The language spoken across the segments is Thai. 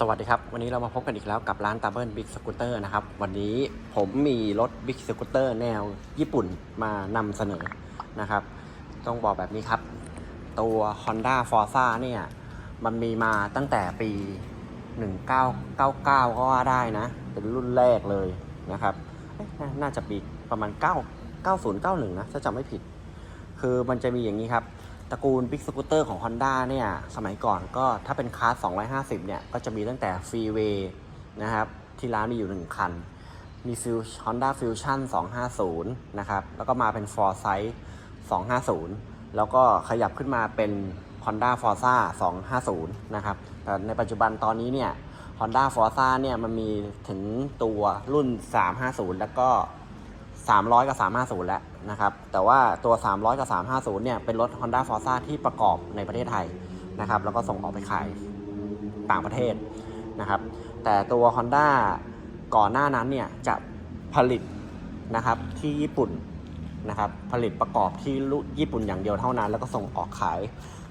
สวัสดีครับ วันนี้เรามาพบกันอีกแล้วกับร้านตาเบิลบิ๊กสกูตเตอร์นะครับ วันนี้ผมมีรถบิ๊กสกูตเตอร์แนวญี่ปุ่นมานำเสนอนะครับ ต้องบอกแบบนี้ครับ ตัว Honda Forza เนี่ย มันมีมาตั้งแต่ปี 1999 ก็ว่าได้นะ เป็นรุ่นแรกเลยนะครับน,น่าจะปีประมาณ 9 9091 นะ ถ้าจำไม่ผิด คือมันจะมีอย่างนี้ครับ ตระกูล Big Scooter ของ Honda เนี่ยสมัยก่อนก็ถ้าเป็นคลาส250 เนี่ย ก็จะมีตั้งแต่ Freeway นะครับ ที่ร้านมีอยู่ 1 คัน มี Fus- Honda Fusion 250 นะครับ แล้วก็มาเป็น Foresight 250 แล้วก็ขยับขึ้นมาเป็น Honda Forza 250 นะครับแต่ในปัจจุบันตอนนี้เนี่ย Honda Forza เนี่ยมันมีถึงตัวรุ่น 350 แล้วก็ 300 กับ 350 แล้ว นะครับ แต่ว่าตัว 300 กับ 350 เนี่ย เป็นรถ Honda Forza ที่ประกอบในประเทศไทยนะครับ แล้วก็ส่งออกไปขายต่างประเทศนะครับ แต่ตัว Honda ก่อนหน้านั้นเนี่ย จะผลิตนะครับที่ญี่ปุ่นนะครับ ผลิตประกอบที่ญี่ปุ่นอย่างเดียวเท่านั้น แล้วก็ส่งออกขาย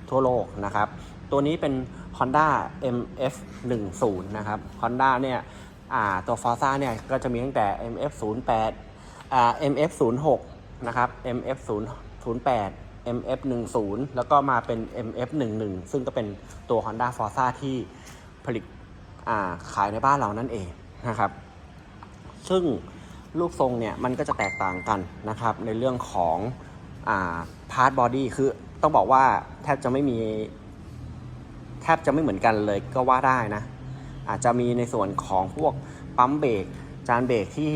ทั่วโลกนะครับ ตัวนี้เป็น Honda MF 1 0นะครับ Honda เนี่ยตัว Forza เนี่ย ก็จะมีตั้งแต่ MF 0 8 MF 0 6 นะครับ MF 0 0 8 MF 1 0แล้วก็มาเป็น MF 1 1ซึ่งก็เป็นตัว Honda Forza ที่ผลิตขายในบ้านเรานั่นเองนะครับ ซึ่งลูกทรงเนี่ยมันก็จะแตกต่างกันนะครับ ในเรื่องของอพาร์ทบอดี้คือต้องบอกว่าแทบจะไม่มีแทบจะไม่เหมือนกันเลยก็ว่าได้นะ อาจจะมีในส่วนของพวกปั๊มเบรกจานเบรกที่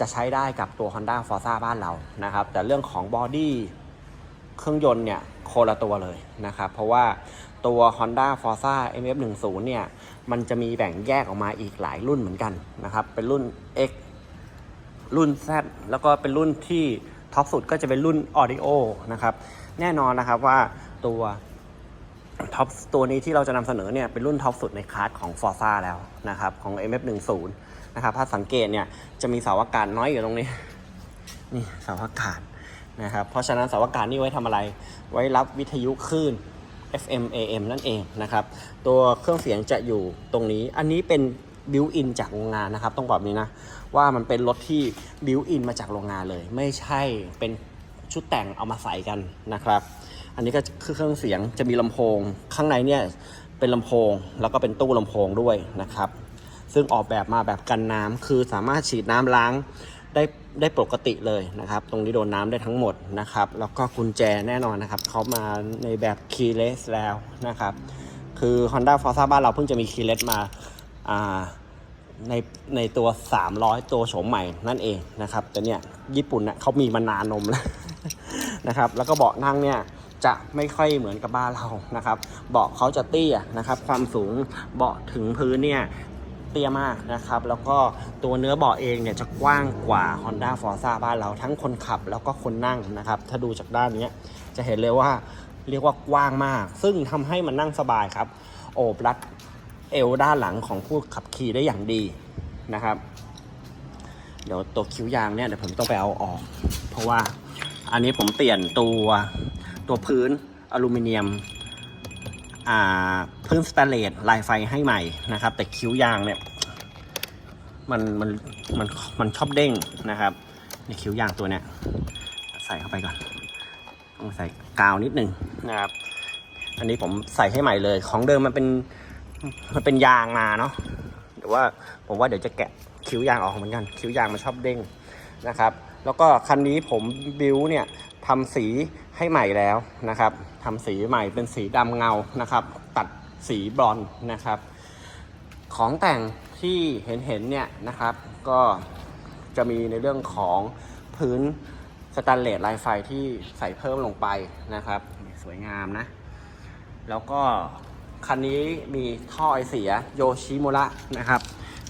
จะใช้ได้กับตัว Honda Forza บ้านเรานะครับ แต่เรื่องของบอดี้เครื่องยนต์เนี่ยโคนละตัวเลยนะครับ เพราะว่าตัว Honda Forza MF10 เนี่ย มันจะมีแบ่งแยกออกมาอีกหลายรุ่นเหมือนกันนะครับ เป็นรุ่น X รุ่น Z แล้วก็เป็นรุ่นที่ท็อปสุดก็จะเป็นรุ่น Audio นะครับ แน่นอนนะครับว่าตัวท็อปตัวนี้ที่เราจะนำเสนอเนี่ยเป็นรุ่นท็อปสุดในคลาสของ Forza แล้วนะครับ ของ MF10 นะครับถ้าสังเกตเนี่ยจะมีเสาอากาศน้อยอยู่ตรงนี้ นี่เสาอากาศนะครับ เพราะฉะนั้นเสาอากาศนี่ไว้ทำอะไร ไว้รับวิทยุคลื่น FM AM นั่นเองนะครับ ตัวเครื่องเสียงจะอยู่ตรงนี้ อันนี้เป็นบิวอินจากโรงงานนะครับ ต้องบอกแบบนี้นะ ว่ามันเป็นรถที่บิวอินมาจากโรงงานเลย ไม่ใช่เป็นชุดแต่งเอามาใส่กันนะครับ อันนี้ก็คือเครื่องเสียงจะมีลำโพง ข้างในเนี่ยเป็นลำโพง แล้วก็เป็นตู้ลำโพงด้วยนะครับ ซึ่งออกแบบมาแบบกันน้ำคือสามารถฉีดน้ำล้างได้ได้ปกติเลยนะครับ ตรงนี้โดนน้ำได้ทั้งหมดนะครับ แล้วก็กุญแจแน่นอนนะครับเขามาในแบบ keyless แล้วนะครับ คือ Honda Forza บ้านเราเพิ่งจะมี keyless มาอ่าในในตัว 300 ตัวโฉมใหม่นั่นเองนะครับ แต่เนี่ยญี่ปุ่นเน่ยเขามีมานานนมแล้วนะครับ แล้วก็เบาะนั่งเนี่ยจะไม่ค่อยเหมือนกับบ้านเรานะครับ เบาะเขาจะเตี้ยนะครับ ความสูงเบาะถึงพื้นเนี่ย ตี้ยมากนะครับ แล้วก็ตัวเนื้อเบาะเองเนี่ยจะกว้างกว่า Honda Forza บ้านเราทั้งคนขับแล้วก็คนนั่งนะครับ ถ้าดูจากด้านนี้จะเห็นเลยว่าเรียกว่ากว้างมาก ซึ่งทำให้มันนั่งสบายครับ โอบรัดเอวด้านหลังของผู้ขับขี่ได้อย่างดีนะครับ เดี๋ยวตัวคิ้วยางเนี่ยเดี๋ยวผมต้องไปเอาออก เพราะว่าอันนี้ผมเปลี่ยนตัวตัวพื้นอลูมิเนียมอ่าพื้นสแตนเลสลายไฟให้ใหม่นะครับ แต่คิ้วยางเนี่ย มันมันมันมันชอบเด้งนะครับในคิ้วยางตัวเนี้ยใส่เข้าไปก่อนต้องใส่กาวนิดหนึ่งนะครับ อันนี้ผมใส่ให้ใหม่เลย ของเดิมมันเป็นมันเป็นยางมาเนาะแต่ว่าผมว่าเดี๋ยวจะแกะคิ้วยางออกเหมือนกัน คิ้วยางมันชอบเด้งนะครับ แล้วก็คันนี้ผมบิวเนี่ยทำสีให้ใหม่แล้วนะครับทำสีใหม่เป็นสีดำเงานะครับ ตัดสีบรอนซ์นะครับ ของแต่ง ที่เห็นเห็นๆเนี่ยนะครับ ก็จะมีในเรื่องของพื้นสแตนเลสลายไฟที่ใส่เพิ่มลงไปนะครับ สวยงามนะ แล้วก็คันนี้มีท่อไอเสียโยชิโมระนะครับ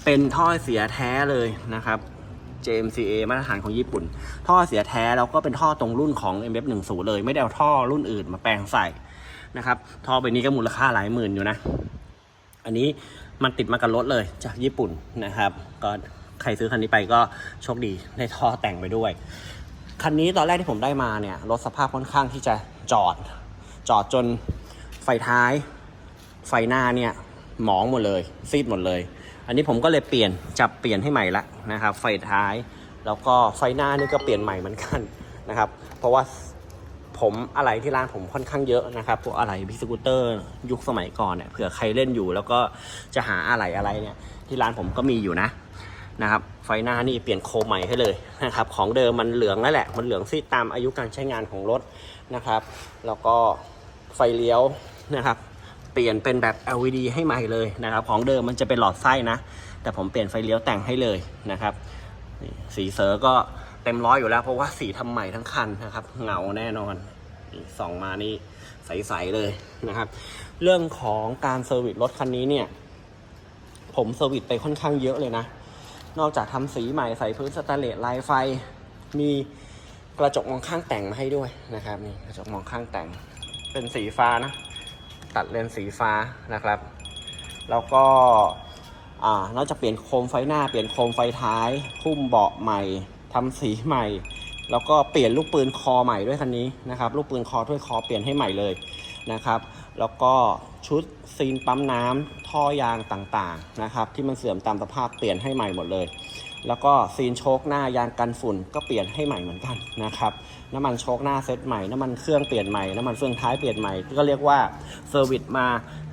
เป็นท่อไอเสียแท้เลยนะครับ JMCA มาตรฐานของญี่ปุ่น ท่อเสียแท้แล้วก็เป็นท่อตรงรุ่นของ MF10 เลย ไม่ได้เอาท่อรุ่นอื่นมาแปลงใส่นะครับ ท่อใบนี้ก็มูลค่าหลายหมื่นอยู่นะ อันนี้ มันติดมากับรถเลยจากญี่ปุ่นนะครับ ก็ใครซื้อคันนี้ไปก็โชคดีได้ท่อแต่งไปด้วย คันนี้ตอนแรกที่ผมได้มาเนี่ยรถสภาพค่อนข้างที่จะจอด จอดจนไฟท้าย ไฟหน้าเนี่ยหมองหมดเลย ซีดหมดเลย อันนี้ผมก็เลยเปลี่ยนจับเปลี่ยนให้ใหม่ละนะครับ ไฟท้าย แล้วก็ไฟหน้านี่ก็เปลี่ยนใหม่เหมือนกันนะครับ เพราะว่า ผมอะไรที่ร้านผมค่อนข้างเยอะนะครับพวกอะไรพิสกูตเตอร์ยุคสมัยก่อนเนี่ยเผื่อใครเล่นอยู่ แล้วก็จะหาอะไรอะไรเนี่ยที่ร้านผมก็มีอยู่นะนะครับไฟหน้านี่เปลี่ยนโคมใหม่ให้เลยนะครับของเดิมมันเหลืองนั่นแหละ มันเหลืองซีดตามอายุการใช้งานของรถนะครับ แล้วก็ไฟเลี้ยวนะครับเปลี่ยนเป็นแบบ LED ให้ใหม่เลยนะครับ ของเดิมมันจะเป็นหลอดไส้นะ แต่ผมเปลี่ยนไฟเลี้ยวแต่งให้เลยนะครับ สีเซอร์ก็ เต็มร้อยอยู่แล้ว เพราะว่าสีทำใหม่ทั้งคันนะครับ เงาแน่นอนนี่ส่องมานี่ใสๆเลยนะครับ เรื่องของการเซอร์วิสรถคันนี้เนี่ย ผมเซอร์วิสไปค่อนข้างเยอะเลยนะ นอกจากทำสีใหม่ใส่พื้นสแตนเลสลายไฟ มีกระจกมองข้างแต่งมาให้ด้วยนะครับนี่กระจกมองข้างแต่ง เป็นสีฟ้านะ ตัดเลนส์สีฟ้านะครับ แล้วก็อ่านอกจากเปลี่ยนโคมไฟหน้าเปลี่ยนโคมไฟท้าย หุ้มเบาะใหม่ ทำสีใหม่ แล้วก็เปลี่ยนลูกปืนคอใหม่ด้วยคันนี้นะครับ ลูกปืนคอถ้วยคอเปลี่ยนให้ใหม่เลยนะครับ แล้วก็ชุดซีนปั๊มน้ำท่อยางต่างๆนะครับ ที่มันเสื่อมตามสภาพเปลี่ยนให้ใหม่หมดเลย แล้วก็ซีนโชคหน้ายางกันฝุ่นก็เปลี่ยนให้ใหม่เหมือนกันนะครับ น้ำมันโชคหน้าเซตใหม่ น้ำมันเครื่องเปลี่ยนใหม่ น้ำมันเฟืองท้ายเปลี่ยนใหม่ ก็เรียกว่าเซอร์วิสมา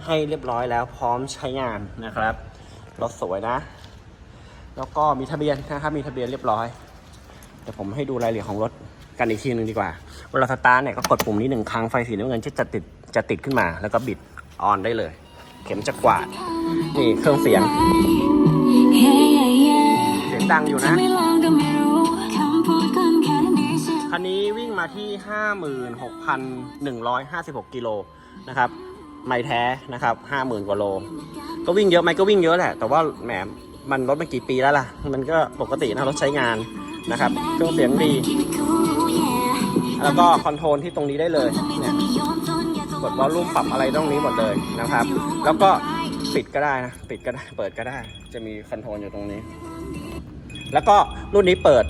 ให้เรียบร้อยแล้วพร้อมใช้งานนะครับ รถสวยนะ แล้วก็มีทะเบียนนะครับ มีทะเบียนเรียบร้อย เดี๋ยวผมให้ดูรายละเอียดของรถกันอีกทีหนึ่งดีกว่า เวลาสตาร์ทเนี่ยก็กดปุ่มนี้หนึ่งครั้งไฟสีน้ำเงินจะจะติดจะติดขึ้นมา แล้วก็บิดออนได้เลย เข็มจะกวาด นี่เครื่องเสียง เสียงดังอยู่นะ คันนี้วิ่งมาที่ 56,156 กิโลนะครับ ไม่แท้นะครับ 50,000 กว่าโล ก็วิ่งเยอะไหมก็วิ่งเยอะแหละ แต่ว่าแหมมันรถมันกี่ปีแล้วล่ะ มันก็ปกตินะรถใช้งาน นะครับเครื่องเสียงดี แล้วก็คอนโทรลที่ตรงนี้ได้เลยเนี่ยกดวอลลุ่มปรับอะไรตรงนี้หมดเลยนะครับ แล้วก็ปิดก็ได้นะปิดก็ได้เปิดก็ได้ จะมีคอนโทรลอยู่ตรงนี้ แล้วก็รุ่นนี้เปิด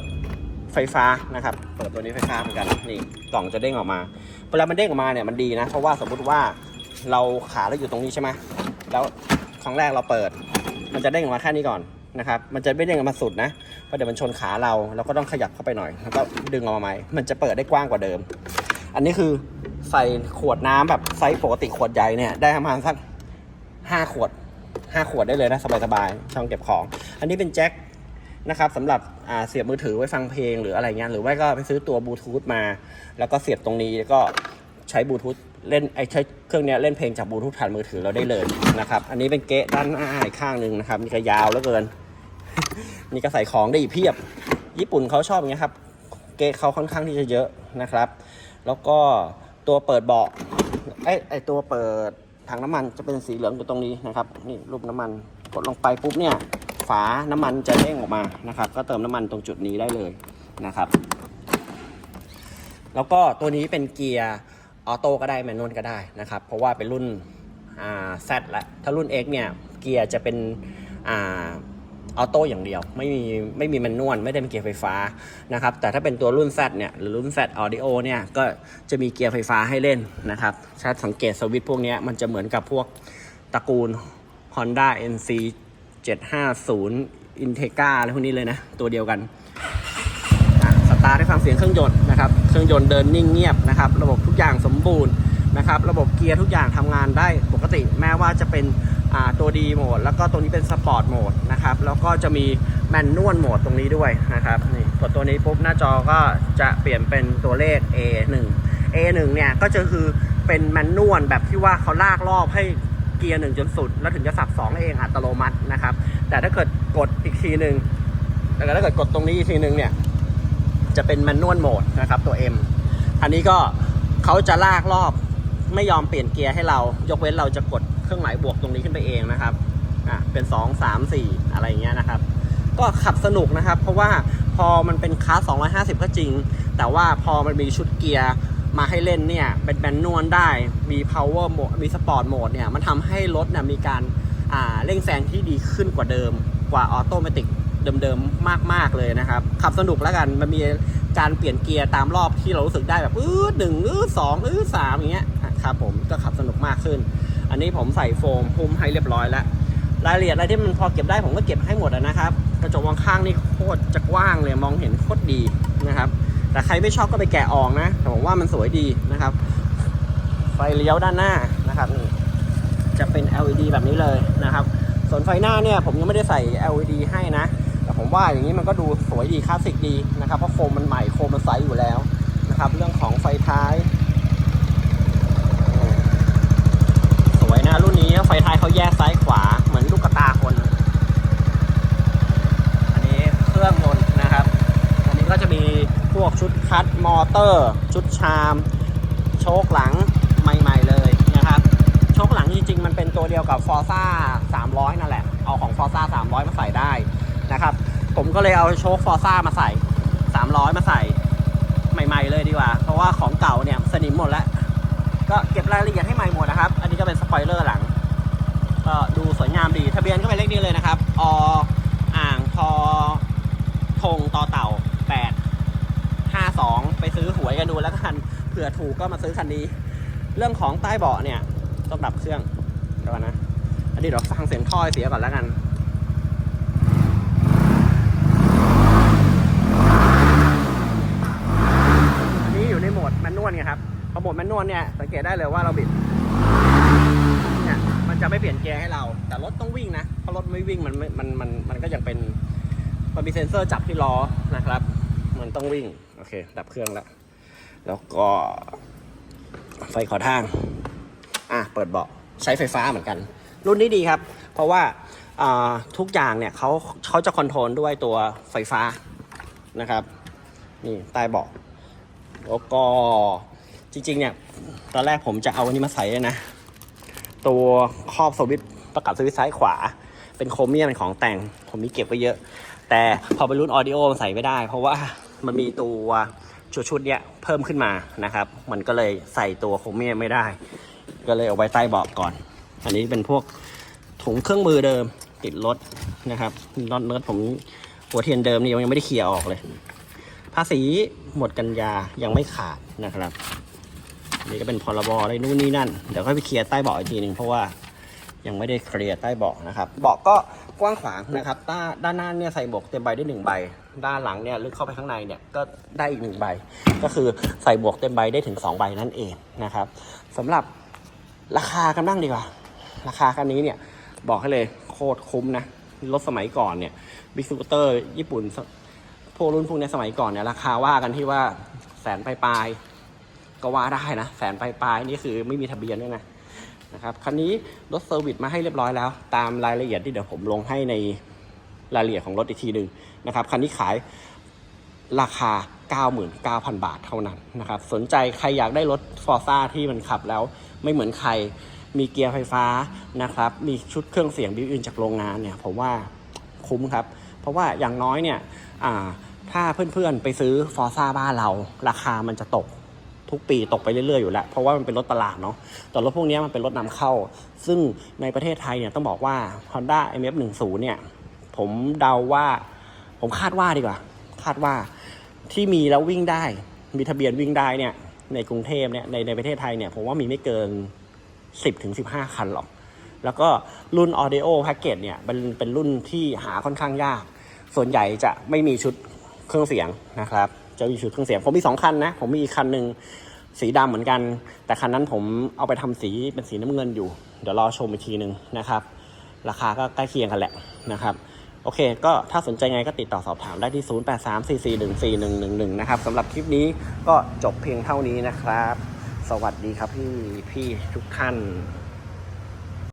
ไฟฟ้านะครับ เปิดตัวนี้ไฟฟ้าเหมือนกันนี่กล่องจะเด้งออกมาเวลามันเด้งออกมาเนี่ยมันดีนะเพราะว่าสมมุติว่าเราขาเราอยู่ตรงนี้ใช่ไหมแล้วครั้งแรกเราเปิด มันจะเด้งออกมาแค่นี้ก่อน นะครับ มันจะไม่เด้งออกมาสุดนะ เพราะเดี๋ยวมันชนขาเราเราก็ต้องขยับเข้าไปหน่อย แล้วก็ดึงออกมาใหม่ มันจะเปิดได้กว้างกว่าเดิม อันนี้คือใส่ขวดน้ำแบบไซส์ปกติขวดใหญ่เนี่ยได้ประมาณสักห้าขวดห้าขวดได้เลยนะสบายๆช่องเก็บของ อันนี้เป็นแจ็คนะครับสำหรับเสียบมือถือไว้ฟังเพลงหรืออะไรเงี้ยหรือว่าก็ไปซื้อตัวบลูทูธมา แล้วก็เสียบตรงนี้แล้วก็ใช้บลูทูธเล่นไอใช้เครื่องนี้เล่นเพลงจากบลูทูธผ่านมือถือเราได้เลยนะครับ อันนี้เป็นเกะด้านหน้าอีกข้างหนึ่งนะครับนี่ก็ยาวเหลือเกิน นี่ก็ใส่ของได้อีกเพียบ ญี่ปุ่นเขาชอบอย่างเงี้ยครับ เกะเขาค่อนข้างที่จะเยอะนะครับ แล้วก็ตัวเปิดเบาะไอไอตัวเปิดถังน้ำมันจะเป็นสีเหลืองอยู่ตรงนี้นะครับ นี่รูปน้ำมันกดลงไปปุ๊บเนี่ย ฝาน้ำมันจะเด้งออกมานะครับ ก็เติมน้ำมันตรงจุดนี้ได้เลยนะครับ แล้วก็ตัวนี้เป็นเกียร์ออโต้ก็ได้แมนนวลก็ได้นะครับ เพราะว่าเป็นรุ่นอ่า Z และถ้ารุ่น X เนี่ยเกียร์จะเป็นอ่า ออโต้อย่างเดียว ไม่มีไม่มีแมนนวลไม่ได้เป็นเกียร์ไฟฟ้านะครับแต่ถ้าเป็นตัวรุ่น Z เนี่ยหรือรุ่น Z Audio เนี่ยก็จะมีเกียร์ไฟฟ้าให้เล่นนะครับถ้าสังเกตสวิตช์พวกนี้มันจะเหมือนกับพวกตระกูล Honda NC 750 Integra อะไรพวกนี้เลยนะ ตัวเดียวกันอะสตาร์ทให้ฟังเสียงเครื่องยนต์นะครับเครื่องยนต์เดินนิ่งเงียบนะครับ ระบบทุกอย่างสมบูรณ์นะครับ ระบบเกียร์ทุกอย่างทำงานได้ปกติแม้ว่าจะเป็น ตัวดีโหมด แล้วก็ตัวนี้เป็นสปอร์ตโหมดนะครับ แล้วก็จะมีแมนนวลโหมดตรงนี้ด้วยนะครับ นี่กดตัวนี้ปุ๊บหน้าจอก็จะเปลี่ยนเป็นตัวเลข A1 A1 เนี่ยก็จะคือเป็นแมนนวลแบบที่ว่าเขาลากรอบให้เกียร์หนึ่งจนสุด แล้วถึงจะสับสองเองอัตโนมัตินะครับ แต่ถ้าเกิดกดอีกทีหนึ่งแต่ถ้าเกิดกดตรงนี้อีกทีหนึ่งเนี่ยจะเป็นแมนนวลโหมดนะครับตัว M อันนี้ก็เขาจะลากรอบไม่ยอมเปลี่ยนเกียร์ให้เรา ยกเว้นเราจะกด รื่องหมายบวกตรงนี้ขึ้นไปเองนะครับอะเป็น 2 3 4 อะไรอย่างเงี้ยนะครับ ก็ขับสนุกนะครับ เพราะว่าพอมันเป็นคลาส250 ก็จริง แต่ว่าพอมันมีชุดเกียร์มาให้เล่นเนี่ย เป็นแมนนวลได้ มี power โหมดมีสปอร์ตโหมดเนี่ย มันทำให้รถเนี่ยมีการอ่าเร่งแซงที่ดีขึ้นกว่าเดิม กว่าออโตเมติกเดิมๆ มากๆเลยนะครับ ขับสนุกแล้วกัน มันมีการเปลี่ยนเกียร์ตามรอบที่เรารู้สึกได้แบบอื้อหนึ่งอื้อสองอื้อสามอย่างเงี้ยครับผมก็ขับสนุกมากขึ้น อันนี้ผมใส่โฟมหุ้มให้เรียบร้อยแล้วรายละเอียดอะไรที่มันพอเก็บได้ผมก็เก็บให้หมดนะครับกระจกมองข้างนี่โคตรจะกว้างเลยมองเห็นโคตรดีนะครับ แต่ใครไม่ชอบก็ไปแกะออกนะแต่ผมว่ามันสวยดีนะครับ ไฟเลี้ยวด้านหน้านะครับนี่จะเป็น LED แบบนี้เลยนะครับ ส่วนไฟหน้าเนี่ยผมยังไม่ได้ใส่ LED ให้นะ แต่ผมว่าอย่างนี้มันก็ดูสวยดีคลาสสิกดีนะครับเพราะโคมมันใหม่โคมมันใสอยู่แล้วนะครับ เรื่องของไฟท้าย สวย นี้ไฟท้ายเขาแยกซ้ายขวาเหมือนลูกกระตาคน อันนี้เครื่องยนต์นะครับ อันนี้ก็จะมีพวกชุดคัดมอเตอร์ ชุดชาม โชคหลังใหม่ๆเลยนะครับ โชคหลังจริงๆ มันเป็นตัวเดียวกับ f o r z a 300 นั่นแหละ เอาของ f o r z a 300 มาใส่ได้นะครับ ผมก็เลยเอาโชค f o r z a มาใส่ 300 มาใส่ใหม่ ๆ เลยดีกว่า เพราะว่าของเก่าเนี่ยสนิมหมดแล้ว ก็เก็บรายละเอียดให้ใหม่หมดนะครับ อันนี้ก็เป็นสปอยเลอร์หลัง ก็ดูสวยงามดีทะเบียนก็เป็นเลขนี้เลยนะครับออ่างทอธงต่อเต่า 8 52 ไปซื้อหวยกันดูแล้วกันเผื่อถูกก็มาซื้อคันนี้ เรื่องของใต้เบาะเนี่ยต้องดับเครื่องเดี๋ยวก่อนนะอันนี้เดี๋ยวฟังเสียงท่อเสียก่อนแล้วกันอันนี้อยู่ในโหมดแมนนวลไงครับพอโหมดแมนนวลเนี่ยสังเกตได้เลยว่าเราบิดเนี่ย มันจะไม่เปลี่ยนเกียร์ให้เรา แต่รถต้องวิ่งนะเพราะรถไม่วิ่งมันมันมันมันก็ยังเป็นมันมีเซ็นเซอร์จับที่ล้อนะครับ มันต้องวิ่งโอเค ดับเครื่องแล้วแล้วก็ไฟขอทางอะเปิดเบาะใช้ไฟฟ้าเหมือนกัน รุ่นนี้ดีครับ เพราะว่าอ่าทุกอย่างเนี่ยเขาเขาจะคอนโทรลด้วยตัวไฟฟ้านะครับนี่ใต้เบาะแล้วก็จริงๆเนี่ยตอนแรกผมจะเอาอันนี้มาใส่เลยนะ ตัวครอบสวิตประกับสวิตซ้ายขวา เป็นโครเมียมเป็นของแต่งผมมีเก็บไว้เยอะ แต่พอเป็นรุ่นออดิโอมันใส่ไม่ได้ เพราะว่ามันมีตัวชุดชุดเนี้ยเพิ่มขึ้นมานะครับ มันก็เลยใส่ตัวโครเมียมไม่ได้ ก็เลยเอาไว้ใต้เบาะก่อน อันนี้เป็นพวกถุงเครื่องมือเดิมติดรถนะครับน็อตเนิร์ดผมหัวเทียนเดิมนี่ยังไม่ได้เคลียร์ออกเลย ภาษีหมดกันยายังไม่ขาดนะครับ นี่ก็เป็นพรบอะไรนู่นนี่นั่น เดี๋ยวค่อยไปเคลียร์ใต้เบาะอีกทีหนึ่งเพราะว่ายังไม่ได้เคลียร์ใต้เบาะนะครับ เบาะก็กว้างขวางนะครับด้านด้านหน้าเนี่ยใส่หมวกเต็มใบได้หนึ่งใบ ด้านหลังเนี่ยลึกเข้าไปข้างในเนี่ยก็ได้อีกหนึ่งใบ ก็คือใส่บวกเต็มใบได้ถึงสองใบนั่นเองนะครับสำหรับราคากันบ้างดีกว่า ราคาคันนี้เนี่ยบอกให้เลยโคตรคุ้มนะ รถสมัยก่อนเนี่ยบิ๊กซูเตอร์ญี่ปุ่นพวกรุ่นพวกนี้สมัยก่อนเนี่ยราคาว่ากันที่ว่าแสนปลายๆ ก็ว่าได้นะแสนปลายๆนี่คือไม่มีทะเบียนด้วยนะนะครับคันนี้รถเซอร์วิสมาให้เรียบร้อยแล้ว ตามรายละเอียดที่เดี๋ยวผมลงให้ในรายละเอียดของรถอีกทีหนึ่งนะครับคันนี้ขายราคา 99,000 บาทเท่านั้นนะครับสนใจใครอยากได้รถฟอร์ซ่าที่มันขับแล้วไม่เหมือนใครมีเกียร์ไฟฟ้านะครับ มีชุดเครื่องเสียงบิวอินจากโรงงานเนี่ยผมว่าคุ้มครับ เพราะว่าอย่างน้อยเนี่ยถ้าเพื่อนๆไปซื้อฟอร์ซ่าบ้านเรา ราคามันจะตก ทุกปีตกไปเรื่อยๆอยู่แล้วเพราะว่ามันเป็นรถตลาดเนาะแต่รถพวกนี้มันเป็นรถนำเข้า ซึ่งในประเทศไทยเนี่ยต้องบอกว่า Honda MF10 เนี่ยผมเดาว่า ผมคาดว่าดีกว่า คาดว่าที่มีแล้ววิ่งได้ มีทะเบียนวิ่งได้เนี่ยในกรุงเทพเนี่ยในในประเทศไทยเนี่ยผมว่ามีไม่เกิน 10ถึง15 คันหรอก แล้วก็รุ่น Audio Package เนี่ยเป็นเป็นรุ่นที่หาค่อนข้างยาก ส่วนใหญ่จะไม่มีชุดเครื่องเสียงนะครับ จะมีชุดเครื่องเสียงผมมีสองคันนะ ผมมีอีกคันหนึ่งสีดำเหมือนกัน แต่คันนั้นผมเอาไปทำสีเป็นสีน้ำเงินอยู่ เดี๋ยวรอชมอีกทีหนึ่งนะครับ ราคาก็ใกล้เคียงกันแหละนะครับโอเค ก็ถ้าสนใจไงก็ติดต่อสอบถามได้ที่ 0834414111 นะครับสำหรับคลิปนี้ก็จบเพียงเท่านี้นะครับ สวัสดีครับพี่พี่ทุกท่าน